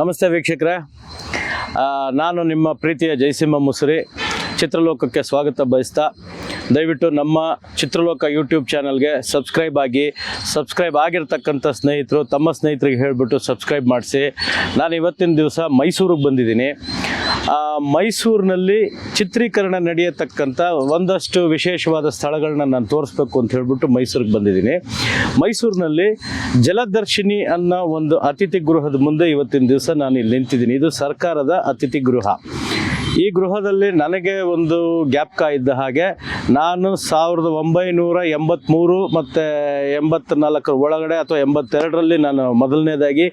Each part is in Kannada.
ನಮಸ್ತೆ ವೀಕ್ಷಕರೇ. ನಾನು ನಿಮ್ಮ ಪ್ರೀತಿಯ ಜಯಸಿಂಹ ಮುಸುರಿ ಚಿತ್ರಲೋಕಕ್ಕೆ ಸ್ವಾಗತ ಬಯಸ್ತಾ, ದಯವಿಟ್ಟು ನಮ್ಮ ಚಿತ್ರಲೋಕ ಯೂಟ್ಯೂಬ್ ಚಾನಲ್ಗೆ ಸಬ್ಸ್ಕ್ರೈಬ್ ಆಗಿ, ಸಬ್ಸ್ಕ್ರೈಬ್ ಆಗಿರ್ತಕ್ಕಂಥ ಸ್ನೇಹಿತರು, ತಮ್ಮ ಸ್ನೇಹಿತರಿಗೆ ಹೇಳಿಬಿಟ್ಟು ಸಬ್ಸ್ಕ್ರೈಬ್ ಮಾಡಿಸಿ. ನಾನು ಇವತ್ತಿನ ದಿವಸ ಮೈಸೂರಿಗೆ ಬಂದಿದ್ದೀನಿ. ಮೈಸೂರಿನಲ್ಲಿ ಚಿತ್ರೀಕರಣ ನಡೆಯತಕ್ಕಂಥ ಒಂದಷ್ಟು ವಿಶೇಷವಾದ ಸ್ಥಳಗಳನ್ನ ನಾನು ತೋರಿಸ್ಬೇಕು ಅಂತ ಹೇಳ್ಬಿಟ್ಟು ಮೈಸೂರಿಗೆ ಬಂದಿದ್ದೀನಿ. ಮೈಸೂರಿನಲ್ಲಿ ಜಲದರ್ಶಿನಿ ಅನ್ನೋ ಒಂದು ಅತಿಥಿ ಗೃಹದ ಮುಂದೆ ಇವತ್ತಿನ ದಿವಸ ನಾನು ಇಲ್ಲಿ ನಿಂತಿದ್ದೀನಿ. ಇದು ಸರ್ಕಾರದ ಅತಿಥಿ ಗೃಹ. ಈ ಗೃಹದಲ್ಲಿ ನನಗೆ ಒಂದು ಗ್ಯಾಪ್ಕ ಇದ್ದ ಹಾಗೆ ನಾನು ಸಾವಿರದ ಒಂಬೈನೂರ ಎಂಬತ್ತ್ಮೂರು ಮತ್ತು ಎಂಬತ್ನಾಲ್ಕರ ಒಳಗಡೆ ಅಥವಾ ಎಂಬತ್ತೆರಡರಲ್ಲಿ ನಾನು ಮೊದಲನೇದಾಗಿ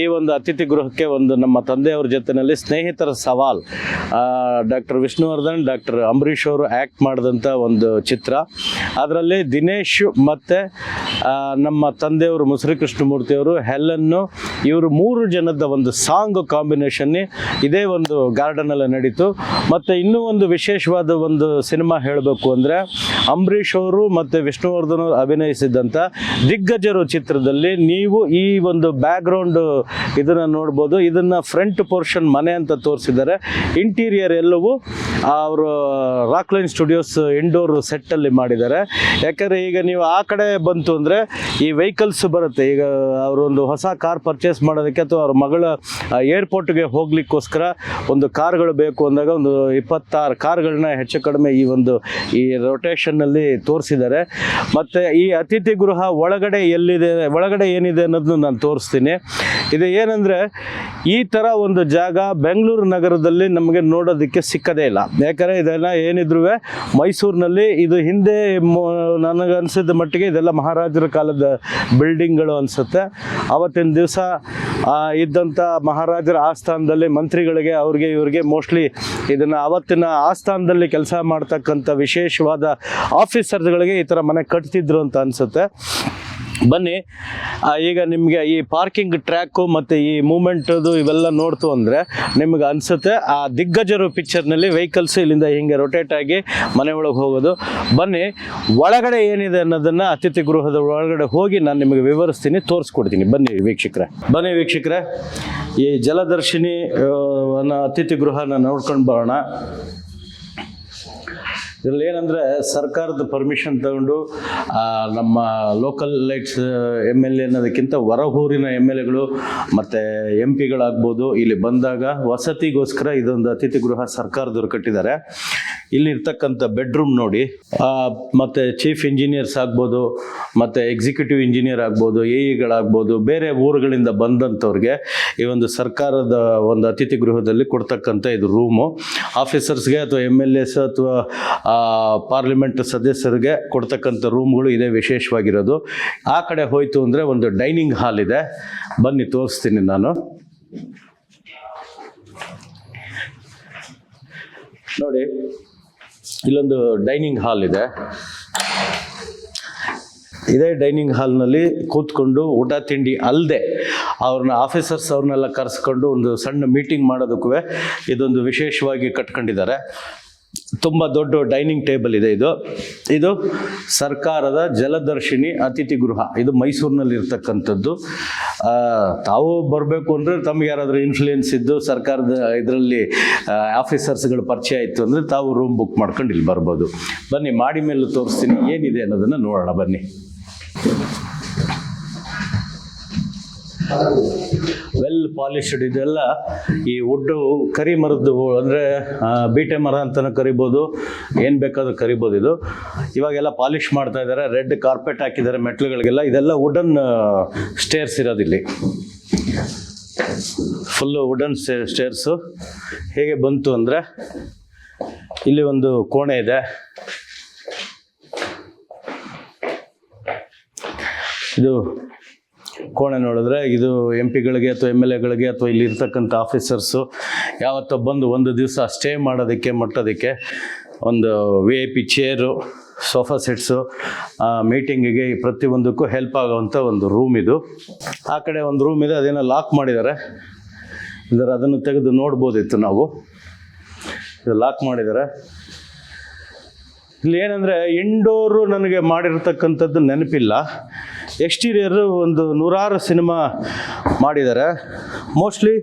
ಈ ಒಂದು ಅತಿಥಿ ಗೃಹಕ್ಕೆ ಒಂದು ನಮ್ಮ ತಂದೆಯವ್ರ ಜೊತೆಯಲ್ಲಿ ಸ್ನೇಹಿತರ ಸವಾಲ್ ಡಾಕ್ಟರ್ ವಿಷ್ಣುವರ್ಧನ್, ಡಾಕ್ಟರ್ ಅಂಬರೀಷ್ ಅವರು ಆ್ಯಕ್ಟ್ ಮಾಡಿದಂಥ ಒಂದು ಚಿತ್ರ. ಅದರಲ್ಲಿ ದಿನೇಶ್ ಮತ್ತು ನಮ್ಮ ತಂದೆಯವರು ಮುಸರಿ ಕೃಷ್ಣಮೂರ್ತಿಯವರು ಹೆಲ್ಲನ್ನು ಇವರು ಮೂರು ಜನದ ಒಂದು ಸಾಂಗ್ ಕಾಂಬಿನೇಷನ್ನೇ ಇದೇ ಒಂದು ಗಾರ್ಡನಲ್ಲಿ ನಡೀತು. ಮತ್ತು ಇನ್ನೂ ಒಂದು ವಿಶೇಷವಾದ ಒಂದು ಸಿನಿಮಾ ಹೇಳಬೇಕು ಅಂದರೆ ಅಂಬರೀಷ್ ಅವರು ಮತ್ತು ವಿಷ್ಣುವರ್ಧನ್ ಅವರು ಅಭಿನಯಿಸಿದಂಥ ದಿಗ್ಗಜರು ಚಿತ್ರದಲ್ಲಿ ನೀವು ಈ ಒಂದು ಬ್ಯಾಕ್ಗ್ರೌಂಡ್ ಇದನ್ನು ನೋಡ್ಬೋದು. ಇದನ್ನು ಫ್ರಂಟ್ ಪೋರ್ಷನ್ ಮನೆ ಅಂತ ತೋರಿಸಿದ್ದಾರೆ. ಇಂಟೀರಿಯರ್ ಎಲ್ಲವೂ ಅವರು ರಾಕ್ ಲೈನ್ ಸ್ಟುಡಿಯೋಸ್ ಇಂಡೋರ್ ಸೆಟ್ಟಲ್ಲಿ ಮಾಡಿದ್ದಾರೆ. ಯಾಕಂದರೆ ಈಗ ನೀವು ಆ ಕಡೆ ಬಂತು ಅಂದರೆ ಈ ವೆಹಿಕಲ್ಸ್ ಬರುತ್ತೆ. ಈಗ ಅವರೊಂದು ಹೊಸ ಕಾರ್ ಪರ್ಚೇಸ್ ಮಾಡೋದಕ್ಕೆ ಅಥವಾ ಅವ್ರ ಮಗಳ ಏರ್ಪೋರ್ಟ್ಗೆ ಹೋಗ್ಲಿಕ್ಕೋಸ್ಕರ ಒಂದು ಕಾರ್ಗಳು ಬೇಕು ಅಂದಾಗ ಒಂದು ಇಪ್ಪತ್ತಾರು ಕಾರ್ಗಳನ್ನ ಹೆಚ್ಚು ಕಡಿಮೆ ಈ ಒಂದು, ಈ ರೊಟೇಷನ್ನಲ್ಲಿ ತೋರಿಸಿದ್ದಾರೆ. ಮತ್ತು ಈ ಅತಿಥಿ ಗೃಹ ಒಳಗಡೆ ಎಲ್ಲಿದೆ, ಒಳಗಡೆ ಏನಿದೆ ಅನ್ನೋದನ್ನು ನಾನು ತೋರಿಸ್ತೀನಿ. ಇದು ಏನಂದರೆ ಈ ಥರ ಒಂದು ಜಾಗ ಬೆಂಗಳೂರು ನಗರದಲ್ಲಿ ನಮಗೆ ನೋಡೋದಕ್ಕೆ ಸಿಕ್ಕದೇ ಇಲ್ಲ. ಯಾಕಂದರೆ ಇದೆಲ್ಲ ಏನಿದ್ರು ಮೈಸೂರಿನಲ್ಲಿ ಇದು ಹಿಂದೆ ನನಗನ್ಸಿದ ಮಟ್ಟಿಗೆ ಇದೆಲ್ಲ ಮಹಾರಾಜರ ಕಾಲದ ಬಿಲ್ಡಿಂಗ್ಗಳು ಅನಿಸುತ್ತೆ. ಅವತ್ತಿನ ದಿವಸ ಇದ್ದಂಥ ಮಹಾರಾಜರ ಆಸ್ಥಾನದಲ್ಲಿ ಮಂತ್ರಿಗಳಿಗೆ, ಅವ್ರಿಗೆ, ಇವ್ರಿಗೆ ಮೋಸ್ಟ್ಲಿ ಇದನ್ನು ಆವತ್ತಿನ ಆಸ್ಥಾನದಲ್ಲಿ ಕೆಲಸ ಮಾಡ್ತಕ್ಕಂಥ ವಿಶೇಷವಾದ ಆಫೀಸರ್ಗಳಿಗೆ ಈ ಥರ ಮನೆ ಕಟ್ತಿದ್ರು ಅಂತ ಅನಿಸುತ್ತೆ. ಬನ್ನಿ. ಈಗ ನಿಮಗೆ ಈ ಪಾರ್ಕಿಂಗ್ ಟ್ರ್ಯಾಕು ಮತ್ತು ಈ ಮೂಮೆಂಟದು ಇವೆಲ್ಲ ನೋಡ್ತು ಅಂದರೆ ನಿಮ್ಗೆ ಅನಿಸುತ್ತೆ. ಆ ದಿಗ್ಗಜರು ಪಿಕ್ಚರ್ನಲ್ಲಿ ವೆಹಿಕಲ್ಸ್ ಇಲ್ಲಿಂದ ಹಿಂಗೆ ರೊಟೇಟ್ ಆಗಿ ಮನೆ ಒಳಗೆ ಹೋಗೋದು. ಬನ್ನಿ, ಒಳಗಡೆ ಏನಿದೆ ಅನ್ನೋದನ್ನು ಅತಿಥಿ ಗೃಹದ ಒಳಗಡೆ ಹೋಗಿ ನಾನು ನಿಮಗೆ ವಿವರಿಸ್ತೀನಿ, ತೋರಿಸ್ಕೊಡ್ತೀನಿ. ಬನ್ನಿ ವೀಕ್ಷಕರೇ. ಬನ್ನಿ ವೀಕ್ಷಕರೇ, ಈ ಜಲದರ್ಶಿನಿ ಅತಿಥಿ ಗೃಹನ ನೋಡ್ಕೊಂಡು ಬರೋಣ. ಇದರಲ್ಲಿ ಏನಂದರೆ ಸರ್ಕಾರದ ಪರ್ಮಿಷನ್ ತಗೊಂಡು ನಮ್ಮ local lights M L A ಅನ್ನೋದಕ್ಕಿಂತ ಹೊರಹೂರಿನ ಎಂ ಎಲ್ ಎಗಳು ಮತ್ತು ಎಂ ಪಿಗಳಾಗ್ಬೋದು ಇಲ್ಲಿ ಬಂದಾಗ ವಸತಿಗೋಸ್ಕರ ಇದೊಂದು ಅತಿಥಿ ಗೃಹ ಸರ್ಕಾರದವ್ರು ಕಟ್ಟಿದ್ದಾರೆ. ಇಲ್ಲಿ ಇರ್ತಕ್ಕಂಥ ಬೆಡ್ರೂಮ್ ನೋಡಿ ಮತ್ತೆ ಚೀಫ್ ಇಂಜಿನಿಯರ್ಸ್ ಆಗ್ಬೋದು, ಮತ್ತು ಎಕ್ಸಿಕ್ಯೂಟಿವ್ ಇಂಜಿನಿಯರ್ ಆಗ್ಬೋದು ಎ ಇಗಳಾಗ್ಬೋದು ಬೇರೆ ಊರುಗಳಿಂದ ಬಂದಂಥವ್ರಿಗೆ ಈ ಒಂದು ಸರ್ಕಾರದ ಒಂದು ಅತಿಥಿ ಗೃಹದಲ್ಲಿ ಕೊಡ್ತಕ್ಕಂಥ ಇದು ರೂಮು ಆಫೀಸರ್ಸ್ಗೆ ಅಥವಾ ಎಂ ಎಲ್ ಎಸ್ ಅಥವಾ ಪಾರ್ಲಿಮೆಂಟ್ ಸದಸ್ಯರಿಗೆ ಕೊಡ್ತಕ್ಕಂಥ ರೂಮ್ಗಳು ಇದೇ ವಿಶೇಷವಾಗಿರೋದು. ಆ ಕಡೆ ಹೋಯಿತು ಅಂದರೆ ಒಂದು ಡೈನಿಂಗ್ ಹಾಲ್ ಇದೆ. ಬನ್ನಿ, ತೋರಿಸ್ತೀನಿ ನಾನು. ನೋಡಿ, ಇಲ್ಲೊಂದು ಡೈನಿಂಗ್ ಹಾಲ್ ಇದೆ. ಇದೇ ಡೈನಿಂಗ್ ಹಾಲ್ನಲ್ಲಿ ಕೂತ್ಕೊಂಡು ಊಟ ತಿಂಡಿ ಅಲ್ಲದೆ ಅವ್ರನ್ನ ಆಫೀಸರ್ಸ್ ಅವ್ರನ್ನೆಲ್ಲ ಕರೆಸ್ಕೊಂಡು ಒಂದು ಸಣ್ಣ ಮೀಟಿಂಗ್ ಮಾಡೋದಕ್ಕೂ ಇದೊಂದು ವಿಶೇಷವಾಗಿ ಕಟ್ಕೊಂಡಿದ್ದಾರೆ. ತುಂಬ ದೊಡ್ಡ ಡೈನಿಂಗ್ ಟೇಬಲ್ ಇದೆ ಇದು. ಇದು ಸರ್ಕಾರದ ಜಲದರ್ಶಿನಿ ಅತಿಥಿ ಗೃಹ. ಇದು ಮೈಸೂರಿನಲ್ಲಿ ಇರ್ತಕ್ಕಂಥದ್ದು ತಾವು ಬರಬೇಕು ಅಂದರೆ ತಮಗೆ ಯಾರಾದರೂ ಇನ್ಫ್ಲೂಯೆನ್ಸ್ ಇದ್ದು ಸರ್ಕಾರದ ಇದರಲ್ಲಿ ಆಫೀಸರ್ಸ್ಗಳು ಪರಿಚಯ ಇತ್ತು ಅಂದರೆ ತಾವು ರೂಮ್ ಬುಕ್ ಮಾಡ್ಕೊಂಡು ಇಲ್ಲಿ ಬರ್ಬೋದು. ಬನ್ನಿ, ಮಾಡಿ ಮೇಲೆ ತೋರಿಸ್ತೀನಿ. ಏನಿದೆ ಅನ್ನೋದನ್ನು ನೋಡೋಣ, ಬನ್ನಿ. ಪಾಲಿಶ್ಡ್ ಇದೆಲ್ಲ ಈ ವುಡ್ಡು ಕರಿ ಮರದ್ದು ಅಂದರೆ ಬೀಟೆ ಮರ ಅಂತಲೂ ಕರಿಬೋದು. ಏನು ಬೇಕಾದ್ರೂ ಕರಿಬೋದು ಇದು. ಇವಾಗೆಲ್ಲ ಪಾಲಿಶ್ ಮಾಡ್ತಾ ಇದ್ದಾರೆ. ರೆಡ್ ಕಾರ್ಪೆಟ್ ಹಾಕಿದ್ದಾರೆ ಮೆಟ್ಲುಗಳಿಗೆಲ್ಲ. ಇದೆಲ್ಲ ವುಡನ್ ಸ್ಟೇರ್ಸ್ ಇರೋದಿಲ್ಲಿ ಫುಲ್ಲು ವುಡನ್ ಸ್ಟೇ, ಸ್ಟೇರ್ಸು. ಹೇಗೆ ಬಂತು ಅಂದರೆ, ಇಲ್ಲಿ ಒಂದು ಕೋಣೆ ಇದೆ. ಇದು ಕೋಣೆ ನೋಡಿದ್ರೆ ಇದು ಎಂ ಪಿಗಳಿಗೆ ಅಥವಾ ಎಂ ಎಲ್ ಎಗಳಿಗೆ ಅಥವಾ ಇಲ್ಲಿ ಇರ್ತಕ್ಕಂಥ ಆಫೀಸರ್ಸು ಯಾವತ್ತೋ ಬಂದು ಒಂದು ದಿವಸ ಸ್ಟೇ ಮಾಡೋದಕ್ಕೆ, ಮಟ್ಟೋದಕ್ಕೆ ಒಂದು V I P chair, sofa sets ಮೀಟಿಂಗಿಗೆ ಪ್ರತಿಯೊಂದಕ್ಕೂ ಹೆಲ್ಪ್ ಆಗೋವಂಥ ಒಂದು ರೂಮ್ ಇದು. ಆ ಕಡೆ ಒಂದು ರೂಮ್ ಇದೆ, ಅದೇನೋ ಲಾಕ್ ಮಾಡಿದ್ದಾರೆ. ಇದರ, ಅದನ್ನು ತೆಗೆದು ನೋಡ್ಬೋದಿತ್ತು ನಾವು. ಇದು ಲಾಕ್ ಮಾಡಿದ್ದಾರೆ. ಇಲ್ಲಿ ಏನಂದರೆ, ಇಂಡೋರು ನನಗೆ ಮಾಡಿರ್ತಕ್ಕಂಥದ್ದು ನೆನಪಿಲ್ಲ. ಎಕ್ಸ್ಟೀರಿಯರು ಒಂದು ನೂರಾರು ಸಿನಿಮಾ ಮಾಡಿದ್ದಾರೆ. ಮೋಸ್ಟ್ಲಿ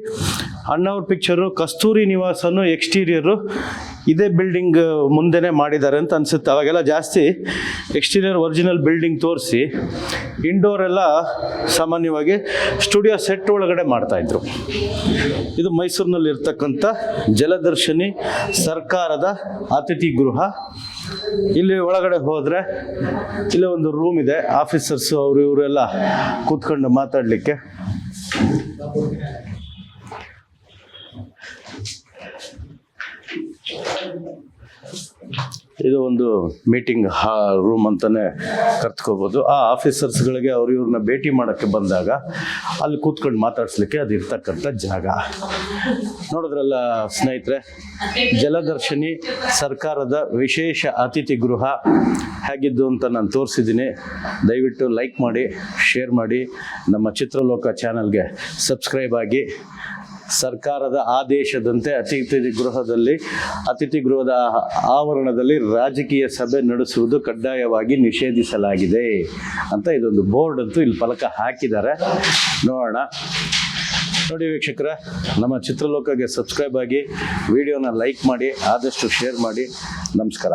ಅಣ್ಣವ್ರ ಪಿಕ್ಚರು ಕಸ್ತೂರಿ ನಿವಾಸನು ಎಕ್ಸ್ಟೀರಿಯರು ಇದೇ ಬಿಲ್ಡಿಂಗ್ ಮುಂದೆನೇ ಮಾಡಿದ್ದಾರೆ ಅಂತ ಅನಿಸುತ್ತೆ. ಅವಾಗೆಲ್ಲ ಜಾಸ್ತಿ ಎಕ್ಸ್ಟೀರಿಯರ್ ಒರಿಜಿನಲ್ ಬಿಲ್ಡಿಂಗ್ ತೋರಿಸಿ ಇಂಡೋರ್ ಎಲ್ಲ ಸಾಮಾನ್ಯವಾಗಿ ಸ್ಟುಡಿಯೋ ಸೆಟ್ ಒಳಗಡೆ ಮಾಡ್ತಾಯಿದ್ರು ಇದು ಮೈಸೂರಿನಲ್ಲಿರ್ತಕ್ಕಂಥ ಜಲದರ್ಶಿನಿ ಸರ್ಕಾರದ ಅತಿಥಿ ಗೃಹ. ಇಲ್ಲಿ ಒಳಗಡೆ ಹೋದ್ರೆ ಇಲ್ಲೇ ಒಂದು ರೂಮ್ ಇದೆ. ಆಫೀಸರ್ಸ್ ಅವರು ಇವರೆಲ್ಲ ಕೂತ್ಕೊಂಡು ಮಾತಾಡಲಿಕ್ಕೆ. ಇದು ಒಂದು ಮೀಟಿಂಗ್ ಹಾ ರೂಮ್ ಅಂತಲೇ ಕರ್ತ್ಕೋಬೋದು. ಆ ಆಫೀಸರ್ಸ್ಗಳಿಗೆ ಅವ್ರು ಇವ್ರನ್ನ ಭೇಟಿ ಮಾಡೋಕ್ಕೆ ಬಂದಾಗ ಅಲ್ಲಿ ಕೂತ್ಕೊಂಡು ಮಾತಾಡಿಸ್ಲಿಕ್ಕೆ ಅದು ಇರ್ತಕ್ಕಂಥ ಜಾಗ. ನೋಡಿದ್ರಲ್ಲ ಸ್ನೇಹಿತರೆ, ಜಲದರ್ಶಿನಿ ಸರ್ಕಾರದ ವಿಶೇಷ ಅತಿಥಿ ಗೃಹ ಹೇಗಿದ್ದು ಅಂತ ನಾನು ತೋರಿಸಿದ್ದೀನಿ. ದಯವಿಟ್ಟು ಲೈಕ್ ಮಾಡಿ ಶೇರ್ ಮಾಡಿ. ನಮ್ಮ ಚಿತ್ರಲೋಕ ಚಾನಲ್ಗೆ ಸಬ್ಸ್ಕ್ರೈಬ್ ಆಗಿ. ಸರ್ಕಾರದ ಆದೇಶದಂತೆ ಅತಿಥಿ ಗೃಹದಲ್ಲಿ, ಅತಿಥಿ ಗೃಹದ ಆವರಣದಲ್ಲಿ ರಾಜಕೀಯ ಸಭೆ ನಡೆಸುವುದು ಕಡ್ಡಾಯವಾಗಿ ನಿಷೇಧಿಸಲಾಗಿದೆ ಅಂತ ಇದೊಂದು ಬೋರ್ಡ್ ಅಂತೂ ಇಲ್ಲಿ ಫಲಕ ಹಾಕಿದ್ದಾರೆ. ನೋಡೋಣ. ನೋಡಿ ವೀಕ್ಷಕರ, ನಮ್ಮ ಚಿತ್ರಲೋಕಗೆ ಸಬ್ಸ್ಕ್ರೈಬ್ ಆಗಿ, ವಿಡಿಯೋನ ಲೈಕ್ ಮಾಡಿ, ಆದಷ್ಟು ಶೇರ್ ಮಾಡಿ. ನಮಸ್ಕಾರ.